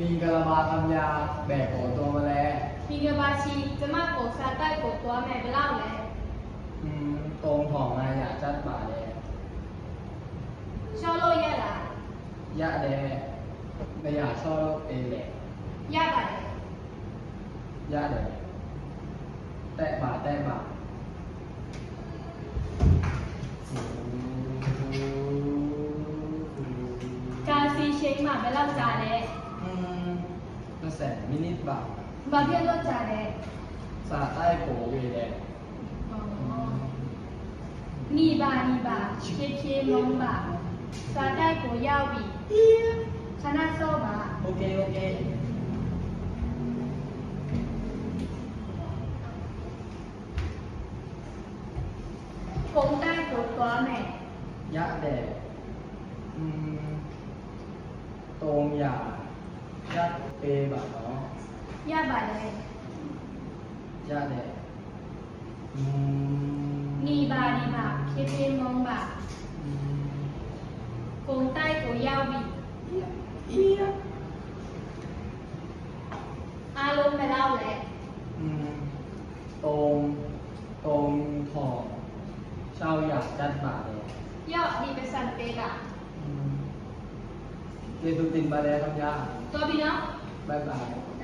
Mingalama tham gia bẻ cổ tua mà lẹ Mingalabachi sẽ mắc cổ xa tay cổ tua mẹ với lao lẹ Tôn thỏng này nhà chất bà lẹ Cho lô ya là Ya đè Bây giờ cho lô Ya dạ bà Ya đè Tẹ bà tẹ bà Cà phê chênh mà với lao già lẹ นแสนมินิบาบาเบียโนจาเดสาใต้โบวีเดนีบานีบาเคเคมองบาสาใต้โบยาวีชนะโซบาโอเคโอเคคงได้ตัวตัวแม่ยาเดอืมตรงยายัดเปบะนนอย่าบาดเลยาแดดนีบานีบาเพียเพียมองบาอืมโกงใต้โกยาวบีเอี๊ยะอารมณ์ไปเล่าเลยตรง ตรงถอเช่าอยากจัดบาเลยย่อดีไปสันเปบะอืม Thì tôi tìm bà đè tham gia Tôi đi đó Bye bye